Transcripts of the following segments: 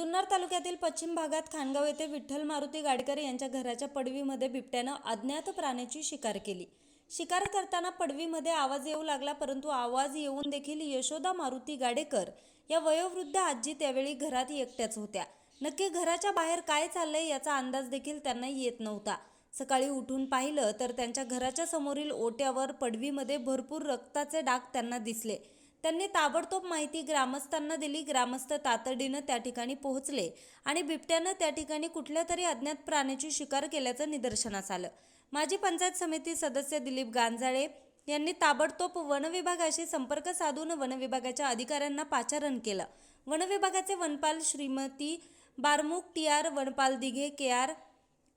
तालुक्यातील पश्चिम भागात खानगाव येथे विठ्ठल मारुती गाडकर यांच्या घराच्या पडवीमध्ये बिबट्यानं अज्ञात प्राण्याची शिकार केली. शिकार करताना पडवीमध्ये आवाज येऊ लागला परंतु आवाज येऊन देखील यशोदा मारुती गाडेकर या वयोवृद्ध आजी त्यावेळी घरात एकट्याच होत्या. नक्की घराच्या बाहेर काय चाललंय याचा अंदाज देखील त्यांना येत नव्हता. सकाळी उठून पाहिलं तर त्यांच्या घराच्या समोरील ओट्यावर पडवीमध्ये भरपूर रक्ताचे डाग त्यांना दिसले. त्यांनी ताबडतोब माहिती ग्रामस्थांना दिली. ग्रामस्थ तातडीनं त्या ठिकाणी पोहोचले आणि बिबट्यानं त्या ठिकाणी कुठल्या तरी अज्ञात प्राण्याची शिकार केल्याचं निदर्शनास आलं. माजी पंचायत समिती सदस्य दिलीप गांजाळे यांनी ताबडतोब वनविभागाशी संपर्क साधून वनविभागाच्या अधिकाऱ्यांना पाचारण केलं. वनविभागाचे वनपाल श्रीमती बारमुख टी आर वनपाल दिघे के आर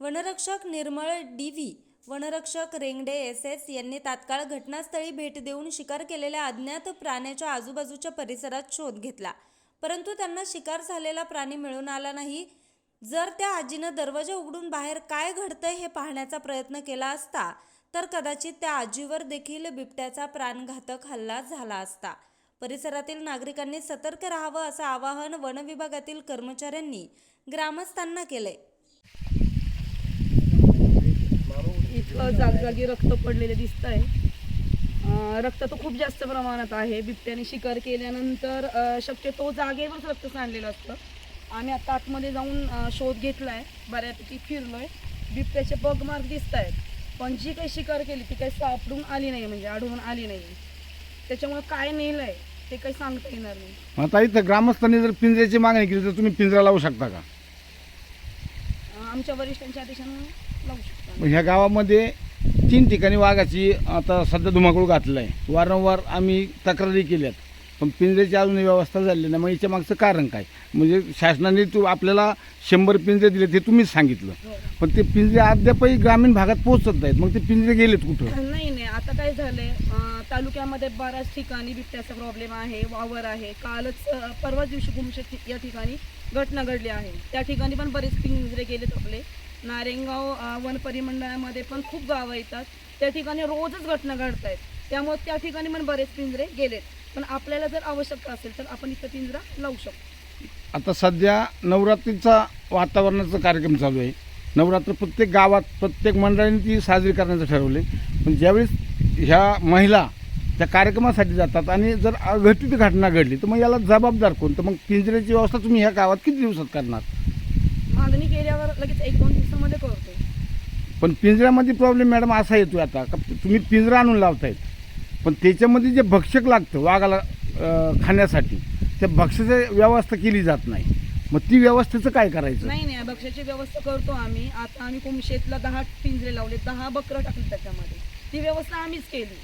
वनरक्षक निर्मळ डी व्ही वनरक्षक रेंगडे एस एस यांनी तात्काळ घटनास्थळी भेट देऊन शिकार केलेल्या अज्ञात प्राण्याच्या आजूबाजूच्या परिसरात शोध घेतला. परंतु त्यांना शिकार झालेला प्राणी मिळून आला नाही. जर त्या आजीनं दरवाजा उघडून बाहेर काय घडतंय हे पाहण्याचा प्रयत्न केला असता तर कदाचित त्या आजीवर देखील बिबट्याचा प्राणघातक हल्ला झाला असता. परिसरातील नागरिकांनी सतर्क राहावं असं आवाहन वनविभागातील कर्मचाऱ्यांनी ग्रामस्थांना केलंय. जागजागी रक्त पडलेले दिसत आहे रक्त तर खूप जास्त प्रमाणात आहे. बिबट्याने शिकार केल्यानंतर शक्यतो जागेवरच रक्त सांडलेलं असतं. आम्ही आता आतमध्ये जाऊन शोध घेतला आहे बऱ्यापैकी फिरलोय. बिबट्याचे पग मार्क दिसत आहेत पण जी काही शिकार केली ती काही सापडून आली नाही म्हणजे आढळून आली नाही. त्याच्यामुळे काय नेलं आहे ते काही सांगता येणार नाही. आता इथं ग्रामस्थांनी जर पिंजऱ्याची मागणी केली तर तुम्ही पिंजरा लावू शकता का? आमच्या वरिष्ठांच्या आदेशानं मग ह्या गावामध्ये तीन ठिकाणी वाघाची आता सध्या धुमाकूळ घातलं आहे वारंवार आम्ही तक्रारी केल्यात. पण पिंजऱ्याची अजून व्यवस्था झाली नाही. मग याच्या मागचं कारण काय? म्हणजे शासनाने तू आपल्याला शंभर पिंजरे दिले ते तुम्हीच सांगितलं. पण ते पिंजरे अद्यापही ग्रामीण भागात पोहोचत नाहीत. मग ते पिंजरे गेलेत कुठं? नाही नाही. आता काय झालंय? तालुक्यामध्ये बऱ्याच ठिकाणी बिबट्याचा प्रॉब्लेम आहे वावर आहे. कालच अं, परवा दिवशी गुमशेत या ठिकाणी घटना घडली आहे. त्या ठिकाणी पण बरेच पिंजरे गेलेत आपले. नारेंगाव वनपरिमंडळामध्ये वन परिमंडळामध्ये पण खूप गावं येतात. त्या ठिकाणी रोजच घटना घडत आहेत त्यामुळे त्या ठिकाणी पण बरेच पिंजरे गेलेत. पण आपल्याला जर आवश्यकता असेल तर आपण इथं पिंजरा लावू शकतो. आता सध्या नवरात्रीचा वातावरणाचा कार्यक्रम चालू आहे. नवरात्र प्रत्येक गावात प्रत्येक मंडळाने ती साजरी करण्याचं ठरवले पण ज्यावेळेस ह्या महिला त्या कार्यक्रमासाठी जातात आणि जर अघटित घटना घडली तर मग याला जबाबदार कोण? तर मग पिंजऱ्याची व्यवस्था तुम्ही ह्या गावात किती दिवसात करणार? मागणी केल्यावर लगेच एक दोन दिवसामध्ये करतो पण पिंजऱ्यामध्ये प्रॉब्लेम मॅडम असा येतो आता. का तुम्ही पिंजरा आणून लावतायत. पण त्याच्यामध्ये जे भक्षक लागतं वाघाला अं, खाण्यासाठी त्या भक्ष्याची व्यवस्था केली जात नाही. मग ती व्यवस्थेचं काय करायचं? नाही नाही भक्ष्याची व्यवस्था करतो आम्ही. आता आम्ही कुमशेतला दहा पिंजरे लावले दहा बकरं टाकली त्याच्यामध्ये. ती व्यवस्था आम्हीच केली.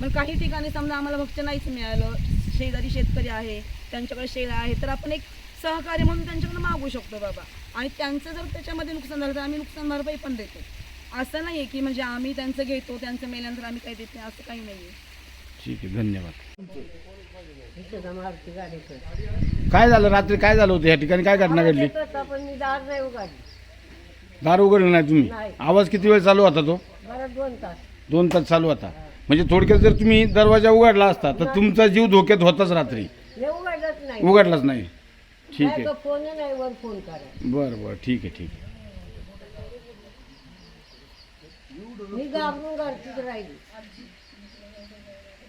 पण काही ठिकाणी समजा आम्हाला भक्ष्य नाहीच मिळालं. शेजारी शेतकरी आहे त्यांच्याकडे शेळ्या आहे तर आपण एक सहकार्य म्हणून त्यांच्याकडे मागू शकतो बाबा. आणि त्यांचं जर त्याच्यामध्ये नुकसान झालं तर आम्ही नुकसान भरपाई पण देतो. असं नाही आहे की म्हणजे आम्ही त्यांचं घेतो त्यांचं मेल्यानंतर आम्ही काही देत नाही असं काही नाही आहे ठीक आहे धन्यवाद. काय झालं रात्री? काय झालं होतं? या ठिकाणी काय घटना घडली? येत होता पण मी दार नाही उघडली. दार उघडलं नाही तुम्ही? नाही. आवाज किती वेळ चालू होता तो? बरं दोन तास. दोन तास चालू होता. म्हणजे थोडक्यात जर तुम्ही दरवाजा उघडला असता तर तुमचा जीव धोक्यात होताच रात्री. हे उघडलंच नाही. उघडलाच नाही. ठीक आहे. तो फोन नाही वर फोन करा. बरं बरं ठीक आहे ठीक आहे. मी घाबरून घरचीच राहिली.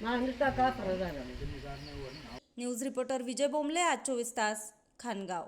माझं टाका खरं झालं. न्यूज रिपोर्टर विजय बोंबले आज चोवीस तास खानगाव.